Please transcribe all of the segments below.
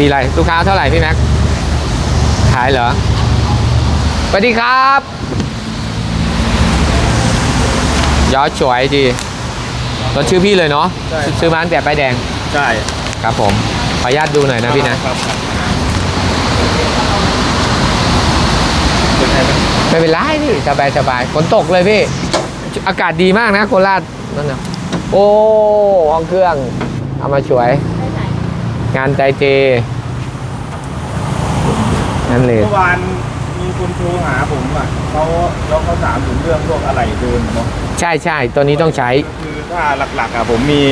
ปีอะไรลูกค้าเท่าไหร่พี่แม็กขายเหรอสวัสดีครับยอดสวยดีรถชื่อพี่เลยเนาะใช่ซื้อมาตั้งแต่ป้ายแดงใช่ครับผมขออนุญาตดูหน่อยนะพี่นะครับเป็นไงบ้างไม่เป็นไรพี่สบายสบายฝนตกเลยพี่ อากาศดีมากนะโคราชนั่นนะโอ้ห้องเครื่องเอามาช่วย งานใจเจ นั่นเลยเมื่อวานมีคนโทรหาผมอะเขาแล้วเขาถามถึงเรื่องพวกอะไรเดินเนาะใช่ใช่ตัวนี้ต้องใช้ คือถ้าหลักๆอะผมมี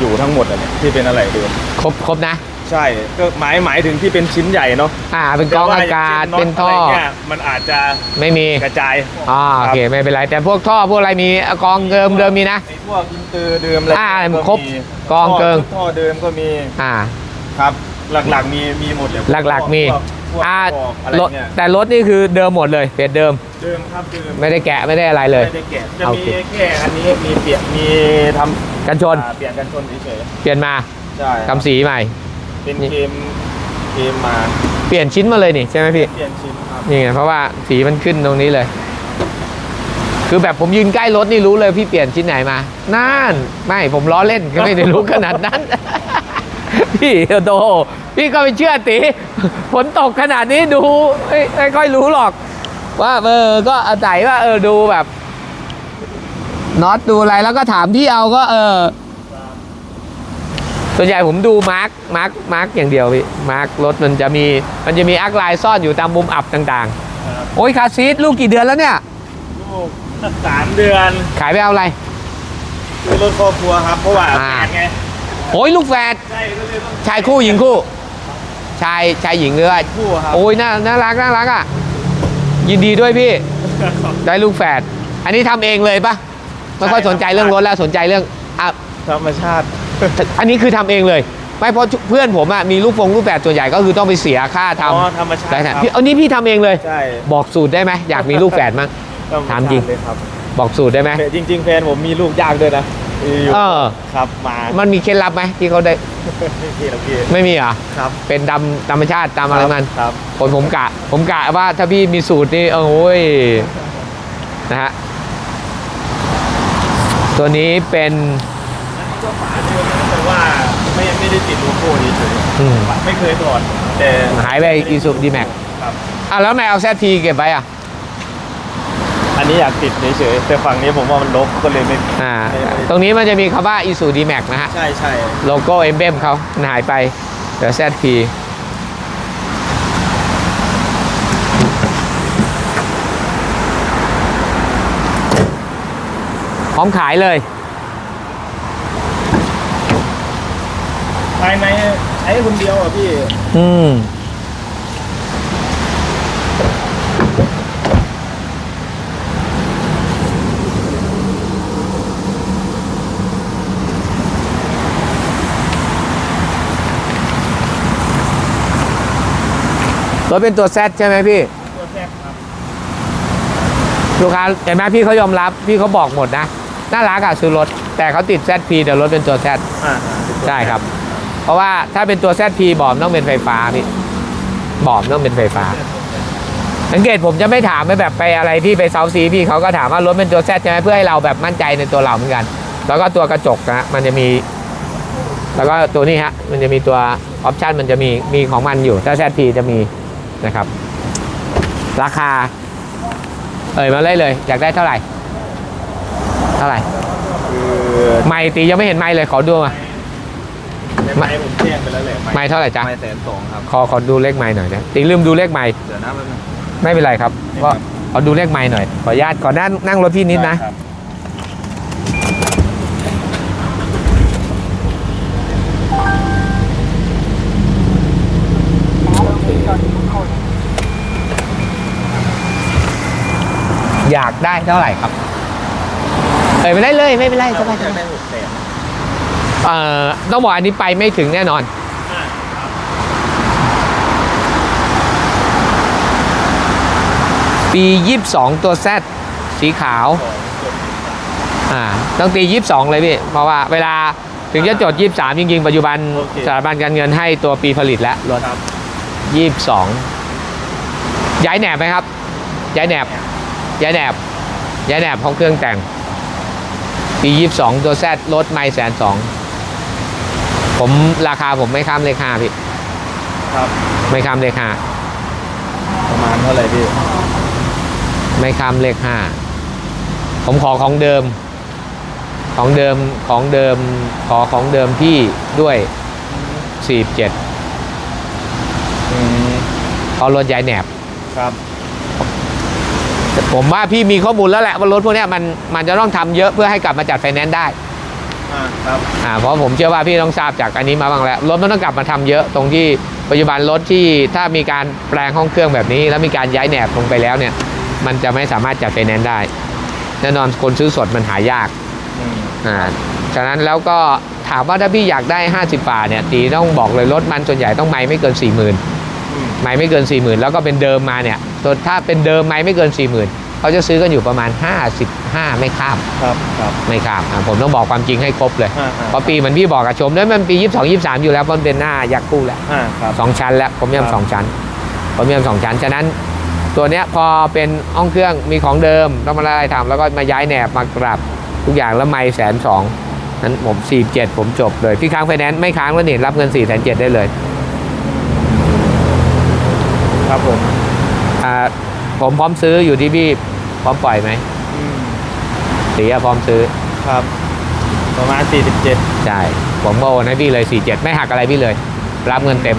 อยู่ทั้งหมดอะเนี่ยที่เป็นอะไรเดินครบครบนะ ใช่ก็หมายหมายถึงที่เป็นชิ้นใหญ่เนาะอ่า เป็นกรองอากาศแต่ว่เป็นย่งท่อช่น็ตะไรเงี้ยมันอาจจะไม่มี กระจายอ่าโอเคไม่เป็นไร แต่พวกท่อพวกอะไรมีกรองเดิมเดิมมีนะไอ้พวกอินเตอร์เดิมอะไรอ่าก็ครบมีกองเกิง ท่อเดิมก็มี อ่า ครับ หลักๆมีมีหมดเลยหลักๆมีพวพวกอ่าพวกอะไรรถเนี่ยแต่รถนี่คือเดิมหมดเลยเปลี่ยนเดิมเดิมครับเดิมไม่ได้แกะไม่ได้อะไรเลย ไม่ได้แกะจะโอมีเค แค่อันนี้มีเปลี่ยนมีทำกันชนอ่าเปลี่ยนกันชนเฉยเปลี่ยนมาๆใช่ครับกำสีใหม่ เป็นนี่เกมเกมมาเปลี่ยนชิ้นมาเลยนี่ใช่ไหมพี่ เปลี่ยนชิ้นครับนี่ไงเพราะว่าสีมันขึ้นตรงนี้เลย คือแบบผมยืนใกล้รถนี่รู้เลยพี่เปลี่ยนชิ้นไหนมา นั่น ไม่ผมล้อเล่นก็ไม่ได้รู้ขนาดนั้น พี่โตพี่ก็ไปเชื่อตีฝนตกขนาดนี้ดูไม่ไม่ค่อยรู้หรอก ว่าเออก็อาศัยว่าเออดูแบบน็อตดูอะไรแล้วก็ถามพี่เอาก็ เออ ส่วนใหญ่ผมดูมาร์กมาร์กมาร์กอย่างเดียวพี่มาร์กรถมันจะมี มันจะมีอักไลน์ซ่อนอยู่ตามมุมอับต่างครับๆโอ้ยคาร์ซีทลูกกี่เดือนแล้วเนี่ย ลูกสามเดือน ขายไปเอาอะไรคือรถครอบครัวครับเพราะว่าอ่าแฟนไง โอ้ยลูกแฝดใช่ก็เลยต้องชายคู่หญิงคู่ ชายชายหญิงเรือว่าคู่ครับโอ้ยน่าน่ารักน่ารักอะ ยินดีด้วยพี่ ได้ลูกแฝดอันนี้ทำเองเลยปะไม่ค่อยสนใจเรื่องรถแล้วสนใจเรื่องอะธรรมชาติ อันนี้คือทำเองเลย ไม่เพราะเพื่อนผมอะมีลูกฟงลูกแฝดส่วนใหญ่ก็คือต้องไปเสียค่าทอ๋อธรรมชาำติแต่ครับ พี่เอานี้พี่ทำเองเลย ใช่บอกสูตรได้ไหมอยากมีลูกแฝดมั้งธรรมถามจริงชติเลยครับบอกสูตรได้ไหม แต่จริง ๆ แฟนผมมีลูกยากด้วยนะอยู่ เออ ครับมามันมีเคล็ดลับไหมที่เขาได้พี่เราพี่ไม่มีเหรอะครับ เป็นดำธรรมชาติตามอะไรมันครับผมผมกะ ผมกะว่าถ้าพี่มีสูตรนี่โอ้ยนะฮะตัวนี้เป็นก็ฝาเดิมนะแต่ว่าไม่ไม่ได้ติดโลโก้เฉยอืมๆไม่เคยถอดแต่หายไปอีซูดีแม็กครับอะแล้วทำไม่เอาแซทีเก็บไว้อะ อันนี้อยากติดเฉยๆแต่ฝั่งนี้ผมว่ามันลบก็เลยไม่อ่าตรงนี้มันจะมีคำว่าอีซูดีแม็กนะฮะ ใช่ใช่โลโก้เอมเบมเขามันหายไปเดี๋ยวแซทีพร้อมขายเลย ภายในใช้คนเดียวอะพี่ อืม รถเป็นตัวแซใช่ไหมพี่ ตัวแรกครับลูกค้าเห็นไหมพี่เขายอมรับพี่เขาบอกหมดนะน่ารักอะซื้อรถ แต่เขาติด ZP เดี๋ยวรถเป็นตัว Z อ่าใช่ครับ เพราะว่าถ้าเป็นตัว ZP บอมต้องเป็นไฟฟ้าพี่บอมต้องเป็นไฟฟ้า สังเกตผมจะไม่ถามไปแบบไปอะไรที่ไปเซาซีพี่เขาก็ถามว่ารถเป็นตัว Z ใช่ไหมเพื่อให้เราแบบมั่นใจในตัวเราเหมือนกัน แล้วก็ตัวกระจกนะฮะมันจะมี แล้วก็ตัวนี้ฮะมันจะมีตัวออปชันมันจะมีมีของมันอยู่ถ้า ZP จะมี นะครับ ราคา เอ่ยมาเลยเลย อยากได้เท่าไหร่ เท่าไหร่คือไม่ตียังไม่เห็นไม่เลยขอดูมาในไม้ผมแจ้งไปแล้วแหละไม่เท่าไหร่จ๊ะไม้แสนสองครับขอขอดูเลขไม่หน่อยนะตีลืมดูเลขไม่เดี๋ยวนะแป๊บนึงไม่เป็นไรครับนี่ก็ครับขอดูเลขไม่หน่อยขออนุญาตขอนั่งนั่งรถพี่นิดนะ อยากได้เท่าไหร่ครับ เอ่ยไม่ได้เลยไม่เป็นไรสบายอยากได้หกแสนเอ่อต้องบอกอันนี้ไปไม่ถึงแน่นอนอ่าครับปี 22 ตัวแซดสีขาวสองคนอ่า ต้องตี 22 เลยพี่ เพราะว่าเวลาถึงจะจด 23 จริง ๆ ปัจจุบันโอเค สถาบันการเงินให้ตัวปีผลิตแล้วรถ ครับ22 ย้ายแหนบไหมครับ ย้ายแหนบ ย้ายแหนบย้ายแหนบของเครื่องแต่งปี22ตัวแซดรถไม่แสนสองผมราคาผมไม่ข้ามเลขห้าพี่ครับ ไม่ข้ามเลขห้าประมาณเท่าไหร่พี่ ไม่ข้ามเลขห้าผมขอของเดิม ของเดิมของเดิมขอของเดิมพี่ด้วย47อืมเอารถย้ายแหนบครับ ผมว่าพี่มีข้อมูลแล้วแหละว่ารถพวกเนี้ยมันมันจะต้องทำเยอะเพื่อให้กลับมาจัดไฟแนนซ์ได้อ่าครับอ่าเพราะผมเชื่อว่าพี่ต้องทราบจากอันนี้มาบ้างแล้วรถมันต้องกลับมาทำเยอะตรงที่ปัจจุบันรถที่ถ้ามีการแปลงห้องเครื่องแบบนี้ แล้วมีการย้ายแหนบลงไปแล้วเนี่ย มันจะไม่สามารถจัดไฟแนนซ์ได้แน่นอนคนซื้อสดมันหายากอืมอ่าฉะนั้นแล้วก็ถามว่าถ้าพี่อยากได้ 50บาทเนี่ยตีต้องบอกเลยรถมันส่วนใหญ่ต้องไม่ไม่เกิน4 0,000อืมไม่ไม่เกิน40,000แล้วก็เป็นเดิมมาเนี่ย ตัวถ้าเป็นเดิมไม่ไม่เกิน 40,000เขาจะซื้อกันอยู่ประมาณ 55 ไม่ข้ามครับครับ ไม่ข้ามอะผมต้องบอกความจริงให้ครบเลยอ่าอ่าเพราะปีเหมือนพี่บอกกับชมด้วยมันปี 22 23 อยู่แล้วเพราะมันเป็นหน้ายักษ์คู่แล้ว อ่าครับ สองชั้นแล้วผมยำครับสองชั้นผมยำสองชั้น ฉะนั้นตัวเนี้ยพอเป็นห้องเครื่องมีของเดิมต้องมาไล่ทำแล้วก็มาย้ายแหนบมากลับทุกอย่างแล้วไม่แสนสองนั้นผม47ผมจบเลยพี่ค้างไฟแนนซ์ไม่ค้างแล้วนี่รับเงิน4 7 0 0ได้เลย ครับผมอ่า ผมพร้อมซื้ออยู่ที่พี่พร้อมปล่อยไหมอืมตีอะพร้อมซื้อครับ ประมาณ 47 ใช่ผมก็โอนให้พี่เลย47ไม่หักอะไรพี่เลย รับเงินเต็ม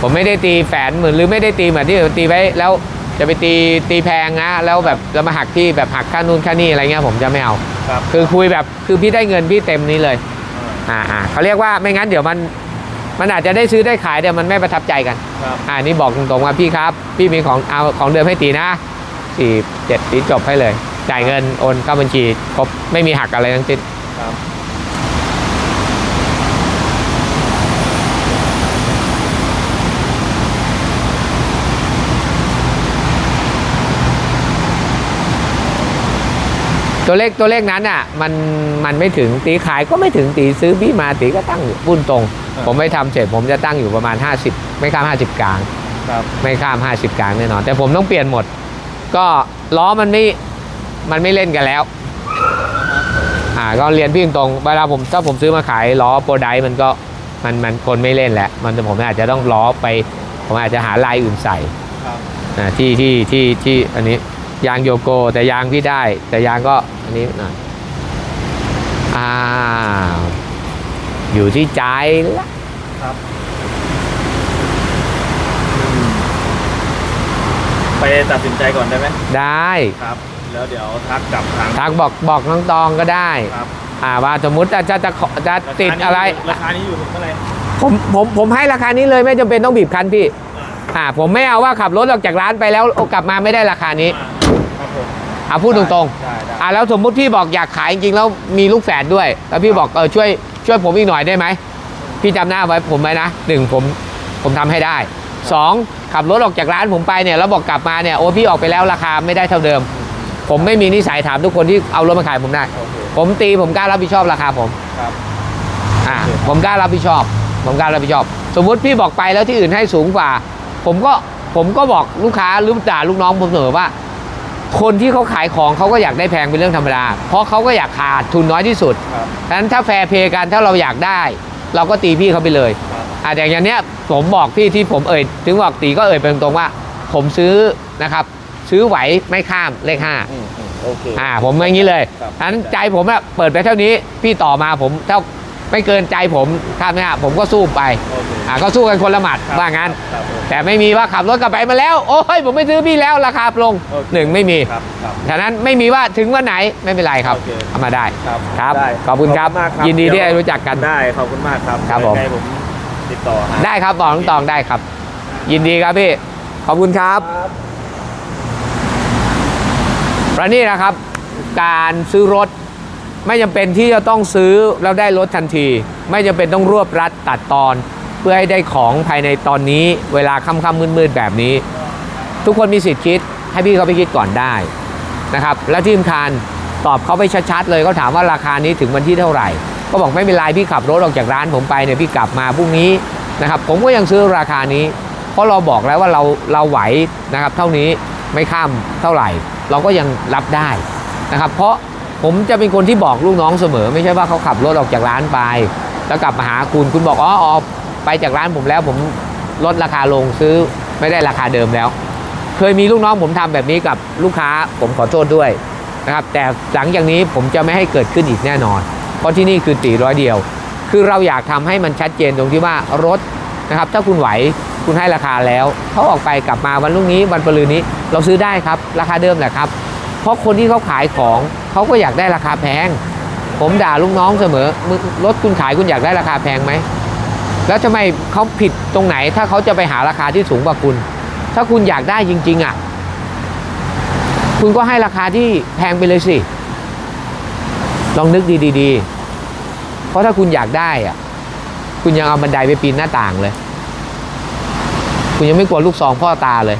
ผมไม่ได้ตีแฝนเหมือนหรือไม่ได้ตีเหมือนที่ตีไว้แล้วจะไปตีตีแพงนะ แล้วแบบจะมาหักพี่แบบหักค่านู่นค่านี่อะไรเงี้ยผมจะไม่เอา ครับคือคุยแบบคือพี่ได้เงินพี่เต็มนี้เลย อ่าอ่าอ่าเขาเรียกว่าไม่งั้นเดี๋ยวมัน มันอาจจะได้ซื้อได้ขายเดี๋ยวมันไม่ประทับใจกันครับอ่านี่บอกตรงๆว่าพี่ครับ พี่มีของเอาของเดิมให้ตีนะสี่เจ็ดตีจบให้เลย จ่ายเงินโอนเข้าบัญชีครบไม่มีหักอะไรทั้งสิ้น ตัวเลขตัวเลขนั้นอะมันมันไม่ถึงตีขายก็ไม่ถึงตีซื้อพี่มาตีก็ตั้งอยู่ปุ้นตรง ผมไม่ทำเสร็จผมจะตั้งอยู่ประมาณ 50 ไม่ข้าม 50 กลางครับไม่ข้าม 50 กลางแน่นอน แต่ผมต้องเปลี่ยนหมด ก็ล้อมันไม่มันไม่เล่นกันแล้วอ่าก็เรียนพี่ตรงๆเวลาผมถ้าผมซื้อมาขายล้อโปรไดมันก็มันมันคนไม่เล่นแล้วมันผมอาจจะต้องล้อไป ผมอาจจะหาลายอื่นใส่ครับอ่าที่ที่ที่ที่อันนี้ ยางโยโก แต่ยางพี่ได้ แต่ยางก็อันนี้หน่อยอ้าวอยู่ที่ใจละครับอืมไปตัดสินใจก่อนได้ไหมได้ครับ แล้วเดี๋ยวทักกลับทางทักบอกบอกน้องตองก็ได้ครับอ่าว่าสมมุติจะจะจะขอจะติดอะไร ราคานี้อยู่เท่าไหร่ผมผมผมให้ราคานี้เลยไม่จำเป็นต้องบีบคั้นพี่อ่าอ่าผมไม่เอาว่าขับรถออกจากร้านไปแล้วกลับมาไม่ได้ราคานี้อ่าครับผม เอาพูดตรงได้ได้ๆอ่าแล้วสมมุติพี่บอกอยากขายจริงๆแล้วมีลูกแฝดด้วย แล้วพี่บอกเออช่วยช่วยผมอีกหน่อยได้ไหมพี่จำหน้าไว้ผมไว้นะหนึ่งผมผมทำให้ได้สองขับรถออกจากร้านผมไปเนี่ยแล้วบอกกลับมาเนี่ยโอ้พี่ออกไปแล้วราคาไม่ได้เท่าเดิม ผมไม่มีนิสัยถามทุกคนที่เอารถมาขายผมได้โอเคผมตีผมกล้ารับผิดชอบราคาผมครับ อ่าผมกล้ารับผิดชอบ ผมกล้ารับผิดชอบ สมมุติพี่บอกไปแล้วที่อื่นให้สูงกว่า ผมก็ผมก็บอกลูกค้าหรือด่าลูกน้องผมเสมอว่า คนที่เขาขายของเขาก็อยากได้แพงเป็นเรื่องธรรมดา เพราะเขาก็อยากขาดทุนน้อยที่สุดครับฉะนั้นถ้าแฟร์เพย์กันถ้าเราอยากได้ เราก็ตีพี่เขาไปเลยครับอ่าแต่อย่างเนี้ยผมบอกพี่ที่ผมเอ่ยถึงบอกตีก็เอ่ยไปตรงๆว่า ผมซื้อนะครับซื้อไหวไม่ข้ามเลขห้าอืมอืมโอเคอ่าผมอย่างนี้เลยครับฉะนั้นใจผมอะเปิดไปเท่านี้พี่ต่อมาผมถ้า ไม่เกินใจผมข้ามไม่ห้าผมก็สู้ไปโอเคอ่าก็สู้กันคนละหมัดครับว่างั้นครับผมแต่ไม่มีว่าขับรถกลับไปมาแล้ว โอ้ยผมไม่ซื้อพี่แล้วราคาลงโอเคหนึ่งไม่มีครับครับฉะนั้นไม่มีว่าถึงวันไหนไม่เป็นไรครับโอเคเอามาได้ครับครับได้ขอบคุณครับมากยินดีที่ได้เวรู้จักกันได้ขอบคุณมากครับครับผมยังไงผมติดต่อหาได้ครับบอกน้องตองได้ครับ ยินดีครับพี่ขอบคุณครับครับและนี่นะครับ การซื้อรถ ไม่จำเป็นที่จะต้องซื้อแล้วได้รถทันที ไม่จำเป็นต้องรวบรัดตัดตอน เพื่อให้ได้ของภายในตอนนี้ เวลาค่ำๆมืดๆแบบนี้ ทุกคนมีสิทธิ์คิด ให้พี่เขาไปคิดก่อนได้นะครับและที่สำคัญตอบเขาไปชัดๆเลยเขาถามว่าราคานี้ถึงวันที่เท่าไหร่ ก็บอกไม่เป็นไรพี่ขับรถออกจากร้านผมไปเนี่ยพี่กลับมาพรุ่งนี้นะครับผมก็ยังซื้อราคานี้ เพราะเราบอกแล้วว่าเราเราไหวนะครับ เท่านี้ไม่ข้ามเท่าไหร่ เราก็ยังรับได้นะครับ เพราะ ผมจะเป็นคนที่บอกลูกน้องเสมอ ไม่ใช่ว่าเขาขับรถออกจากร้านไป แล้วกลับมาหาคุณคุณบอกอ๋ออไปจากร้านผมแล้วผมลดราคาลงซื้อไม่ได้ราคาเดิมแล้ว เคยมีลูกน้องผมทำแบบนี้กับลูกค้าผมขอโทษด้วยนะครับแต่หลังจากนี้ผมจะไม่ให้เกิดขึ้นอีกแน่นอน เพราะที่นี่คือตีร้อยเดียว คือเราอยากทำให้มันชัดเจนตรงที่ว่ารถนะครับ ถ้าคุณไหวคุณให้ราคาแล้วเขาออกไปกลับมาวันรุ่งนี้วันปรืนนี้เราซื้อได้ครับ ราคาเดิมแหละครับ เพราะคนที่เขาขายของเขาก็อยากได้ราคาแพง ผมด่าลูกน้องเสมอมึงรถคุณขายคุณอยากได้ราคาแพงไหมแล้วทำไมเขาผิดตรงไหน ถ้าเขาจะไปหาราคาที่สูงกว่าคุณ ถ้าคุณอยากได้จริง ๆอะ คุณก็ให้ราคาที่แพงไปเลยสิ ลองนึกดีๆ เพราะถ้าคุณอยากได้อะ คุณยังเอาบันไดไปปีนหน้าต่างเลย คุณยังไม่กลัวลูกซองพ่อตาเลย